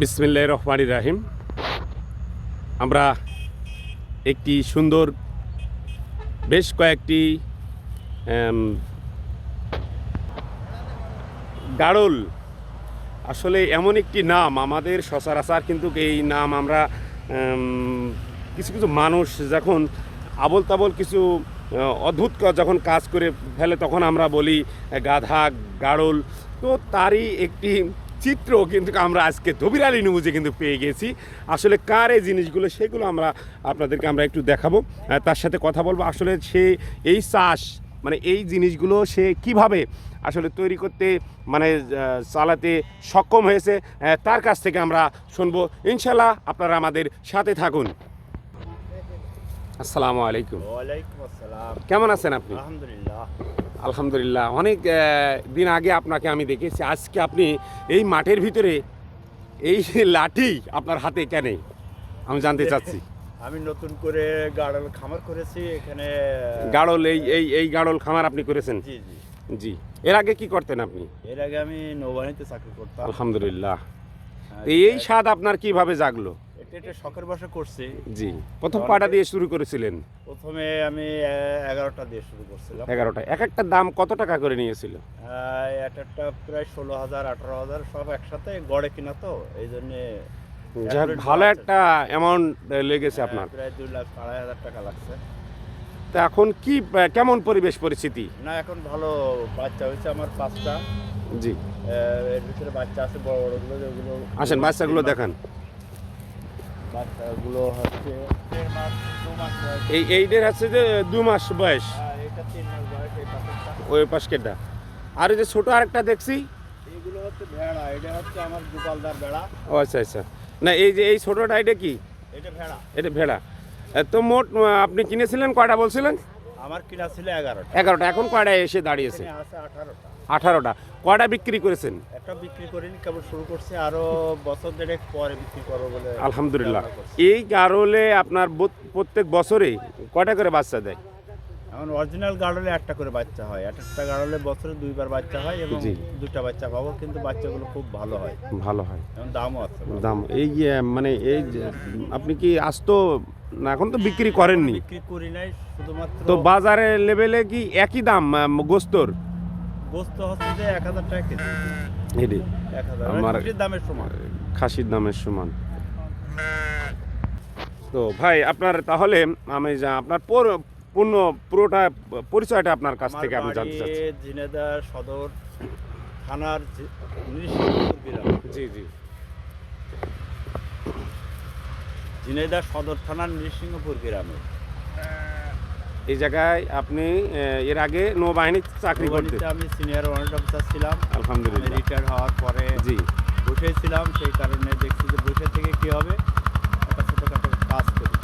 বিসমিল্লাহ রহমানি রাহিম আমরা একটি সুন্দর, বেশ কয়েকটি গাড়ল। আসলে এমন একটি নাম, আমাদের সচরাচর কিন্তু এই নাম আমরা কিছু কিছু মানুষ যখন আবল তাবল কিছু অদ্ভুত যখন কাজ করে ফেলে, তখন আমরা বলি গাধা, গাড়ল। তো তারই একটি চিত্র কিন্তু আমরা আজকে ধবির আলী নিউজে কিন্তু পেয়ে গেছি। আসলে কার এই জিনিসগুলো সেগুলো আমরা আপনাদেরকে আমরা একটু দেখাবো। তার সাথে কথা বলব। আসলে সে এই চাষ মানে এই জিনিসগুলো সে কীভাবে আসলে তৈরি করতে মানে চালাতে সক্ষম হয়েছে তার কাছ থেকে আমরা শুনব। ইনশাল্লাহ আপনারা আমাদের সাথে থাকুন। আসসালামু আলাইকুম। কেমন আছেন আপনি? আলহামদুলিল্লাহ। আলহামদুলিল্লাহ। অনেক দিন আগে আপনাকে আমি দেখেছি। আজকে আপনি এই মাঠের ভিতরে এই লাঠি আপনার হাতে কেন? আমি জানতে চাচ্ছি। আমি নতুন করে গাড়ল খামার করেছি এখানে গাড়ল এই এই এই গাড়ল খামার আপনি করেছেন? জি জি। জি। এর আগে কি করতেন আপনি? এর আগে আমি নৌবাহিনীতে চাকরি করতাম। আলহামদুলিল্লাহ। হ্যাঁ, এই স্বাদ আপনার কীভাবে জাগলো? এটা শখের বাসা করছি। জি। প্রথম পাটা দিয়ে শুরু করেছিলেন? প্রথমে আমি এগারোটা দিয়ে শুরু করছিলাম। এগারোটা। এক একটা দাম কত টাকা করে নিয়েছিল? এক একটা প্রায় ষোলো হাজার আঠারো হাজার সব একসাথে গড়ে কিনা তো এই জন্যে ভালো একটা অ্যামাউন্ট লেগেছে হ্যাঁ, আপনার। প্রায় দুই লাখ আড়াই হাজার টাকা লাগছে। তো এখন কি কেমন পরিবেশ পরিস্থিতি? না এখন ভালো বাচ্চা হয়েছে আমার পাঁচটা। জি। এর ভিতরে বাচ্চা আছে বড় বড়গুলো যেগুলো আসেন বাচ্চাগুলো দেখান। বাচ্চাগুলো হচ্ছে এই এইটার হচ্ছে যে দু মাস বয়স। পাশেরটা। ওই পাশকেটা। আর এই যে ছোট আরেকটা দেখছি। এইগুলো হচ্ছে ভেড়া এটা হচ্ছে আমার গোপালদার ভেড়া। ও আচ্ছা আচ্ছা। না এই যে এই ছোটটা এটা কি? এটা ভেড়া। এটা ভেড়া। তো মোট আপনি কিনেছিলেন কয়টা বলছিলেন? আমার কিনা ছিল এগারোটা। এগারোটা এখন কয়টা এসে দাঁড়িয়েছে? আঠারোটা। আঠারোটা। কয়টা বিক্রি করেছেন? একটা বিক্রি করিনি কেবল শুরু করছে আরও বছর দেড়েক পরে বিক্রি করব বলে আলহামদুলিল্লাহ। এই কারণে আপনার প্রত্যেক বছরে কয়টা করে বাচ্চা দেয়? এখন অরিজিনাল গাড়লে একটা করে বাচ্চা হয়। এক একটা গাড়লে বছরে দুইবার বাচ্চা হয় এবং। দুটা বাচ্চা পাবো কিন্তু বাচ্চাগুলো খুব ভালো হয়। ভালো হয়। এবং দামও আছে। দাম এই মানে এই আপনি কি আস্ত না এখন তো বিক্রি করেননি? বিক্রি করি নাই শুধুমাত্র তো বাজারে লেভেলে কি একই দাম গোস্তর? গোস্ত হচ্ছে যে এক হাজার টাকা কেজি। হাজার। আমার- দামের সমান। খাসির দামের সমান। তো ভাই আপনার তাহলে আমি যা আপনার পূর্ণ পুরোটা পরিচয়টা আপনার কাছ থেকে আমি জানতে চাচ্ছি। ঝিনেদা সদর থানার জি জি ঝিনেদা সদর থানার নৃসিংহপুর গ্রামে। এই জায়গায় আপনি এর আগে নৌবাহিনীর চাকরি করতেন। আমি সিনিয়র ওয়ারেন্ট অফিসার ছিলাম। আলহামদুলিল্লাহ। রিটায়ার হওয়ার পরে জি। বসেছিলাম সেই কারণে দেখছি যে বসে থেকে কি হবে একটা ছোটোখাটো কাজ করি।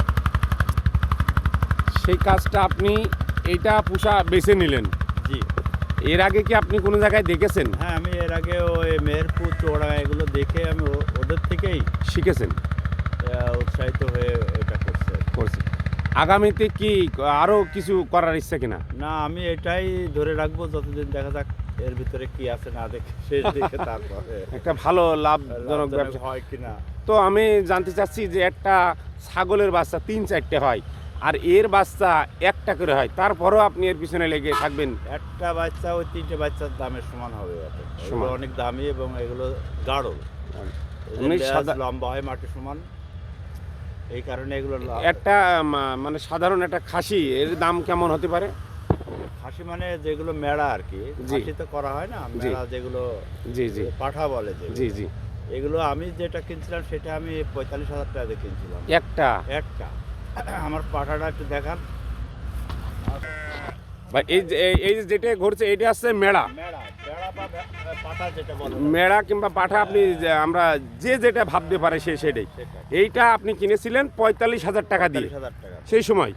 সেই কাজটা আপনি এইটা পোষা বেছে নিলেন? জি। এর আগে কি আপনি কোনো জায়গায় দেখেছেন? হ্যাঁ আমি এর আগে ওই মেহেরপুর চোড়া এগুলো দেখে আমি ওদের থেকেই শিখেছেন? উৎসাহিত হয়ে এটা করছে। করছেন আগামীতে কি আরও কিছু করার ইচ্ছা কিনা? না আমি এটাই ধরে রাখব যতদিন দেখা যাক এর ভিতরে কি আছে না দেখে শেষ তারপরে। একটা ভালো লাভজনক ব্যবসা। হয় কিনা। তো আমি জানতে চাচ্ছি যে একটা ছাগলের বাচ্চা তিন চারটে হয় আর এর বাচ্চা একটা করে হয় তারপরও আপনি এর পিছনে লেগে থাকবেন? একটা বাচ্চা ওই তিনটে বাচ্চার দামের সমান হবে। অনেক দামি এবং এগুলো গাঢ়। লম্বা হয় মাটি সমান। এই কারণে এগুলো একটা মানে সাধারণ একটা খাসি এর দাম কেমন হতে পারে? খাসি মানে যেগুলো মেড়া আর কি। খাসি তো করা হয় না মেড়া যেগুলো জি জি। পাঠা বলে যে জি জি। এগুলো আমি যেটা কিনছিলাম সেটা আমি পঁয়তাল্লিশ হাজার টাকা দিয়ে কিনছিলাম। একটা? একটা। আমার পাঠাটা একটু দেখান। বা এই এই- যেটা ঘটছে এটা হচ্ছে মেড়া। মেড়া কিংবা পাঠা আপনি আমরা যে যেটা ভাবতে পারে সে সেটাই। এইটা আপনি কিনেছিলেন পঁয়তাল্লিশ হাজার টাকা দিয়ে। সেই সময়।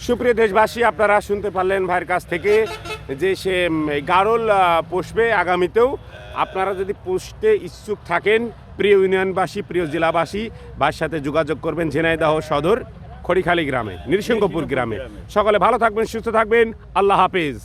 সুপ্রিয় দেশবাসী আপনারা শুনতে পারলেন ভাইয়ের কাছ থেকে যে সে গারল পুষবে আগামীতেও। আপনারা যদি পুষতে ইচ্ছুক থাকেন প্রিয় ইউনিয়নবাসী প্রিয় জেলাবাসী ভাইয়ের সাথে যোগাযোগ করবেন ঝিনাইদহ সদর। খড়িখালি গ্রামে নৃসিংহপুর গ্রামে। সকলে ভালো থাকবেন সুস্থ থাকবেন। আল্লাহ হাফেজ।